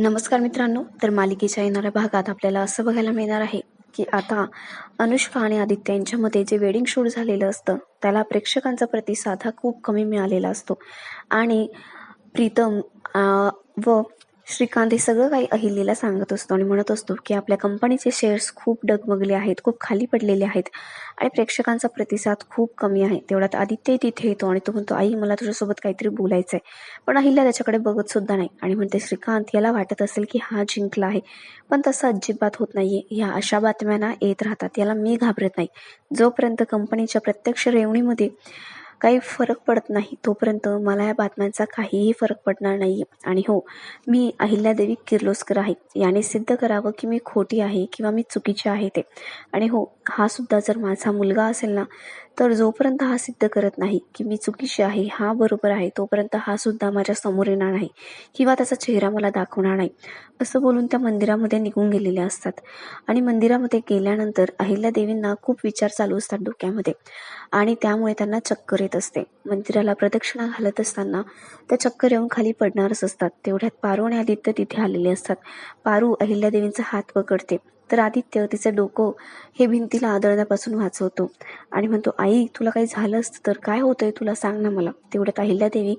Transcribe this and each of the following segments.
नमस्कार मित्रांनो तर मालिकेच्या येणाऱ्या भागात आपल्याला असं बघायला मिळणार आहे की आता अनुष्का आणि आदित्य यांच्यामध्ये जे वेडिंग शूट झालेलं असतं त्याला प्रेक्षकांचा प्रतिसाद हा खूप कमी मिळालेला असतो. आणि प्रीतम व श्रीकांत हे सगळं काही अहिल्याला सांगत असतो आणि म्हणत असतो की आपल्या कंपनीचे शेअर्स खूप डगमगले आहेत खूप खाली पडलेले आहेत आणि प्रेक्षकांचा प्रतिसाद खूप कमी आहे. तेवढ्यात आदित्य तिथे येतो आणि तो म्हणतो आई मला तुझ्यासोबत काहीतरी बोलायचं आहे पण अहिल्या त्याच्याकडे बघत सुद्धा नाही आणि म्हणते श्रीकांत याला वाटत असेल की हा जिंकला आहे पण तसं अजिबात होत नाहीये. ह्या अशा बातम्यांना येत राहतात. याला मी घाबरत नाही. जोपर्यंत कंपनीच्या प्रत्यक्ष रेवणीमध्ये काही फरक पडत नाही तोपर्यंत मला या बातम्यांचा काहीही फरक पडणार नाही. आणि हो मी अहिल्यादेवी किर्लोस्कर आहे. याने सिद्ध करावं की मी खोटी आहे किंवा मी चुकीची आहे ते. आणि हो हा सुद्धा जर माझा मुलगा असेल ना तर जोपर्यंत हा सिद्ध करत नाही की मी चुकीची आहे हा बरोबर आहे तोपर्यंत हा सुद्धा माझ्यासमोर येणार नाही किंवा त्याचा चेहरा मला दाखवणार नाही. असं बोलून त्या मंदिरामध्ये निघून गेलेल्या असतात. आणि मंदिरामध्ये गेल्यानंतर अहिल्यादेवींना खूप विचार चालू असतात डोक्यामध्ये. आणि त्यामुळे त्यांना चक्कर येत असते. मंदिराला प्रदक्षिणा घालत असताना त्या चक्कर येऊन खाली पडणारच असतात. तेवढ्यात पारू आणि आदित्य तिथे आलेले असतात. पारू अहिल्यादेवींचा हात पकडते. तर आदित्य तिचं डोकं हे भिंतीला आदळण्यापासून वाचवतो आणि म्हणतो आई तुला काही झालं असतं तर काय होतंय तुला सांग ना मला. तेवढ्यात अहिल्यादेवी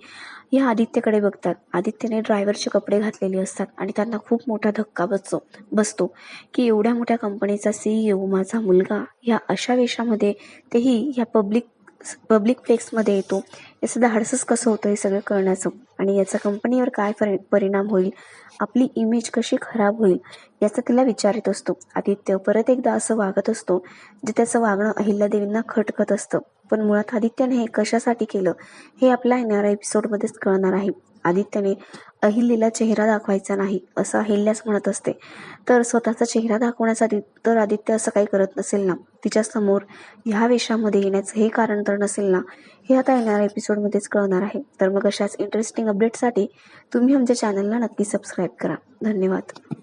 या आदित्यकडे बघतात. आदित्यने ड्रायव्हरचे कपडे घातलेले असतात आणि त्यांना खूप मोठा धक्का बसतो बसतो की एवढ्या मोठ्या कंपनीचा सीईओ माझा मुलगा या अशा वेशामध्ये तेही ह्या पब्लिक पब्लिक प्लेक्समध्ये येतो. याचं धाडसच कसं होतं हे सगळं कळण्याचं? आणि याचा कंपनीवर काय परि परिणाम होईल? आपली इमेज कशी खराब होईल? याचा तिला विचार येत असतो. आदित्य परत एकदा असं वागत असतो जे त्याचं वागणं अहिल्यादेवींना खटकत असतं. पण मुळात आदित्यने हे कशासाठी केलं? हे आपल्या येणाऱ्या एपिसोडमध्येच कळणार आहे. आदित्यने अहिल्याला चेहरा दाखवायचा नाही असं अहिल्याच म्हणत असते. तर स्वतःचा चेहरा दाखवण्यासाठी तर आदित्य असं काही करत नसेल ना? तिच्यासमोर ह्या वेशामध्ये येण्याचं हे कारण तर नसेल ना? हे आता येणाऱ्या एपिसोडमध्येच कळणार आहे. तर मग अशाच इंटरेस्टिंग अपडेटसाठी तुम्ही आमच्या चॅनलला नक्की सबस्क्राईब करा. धन्यवाद.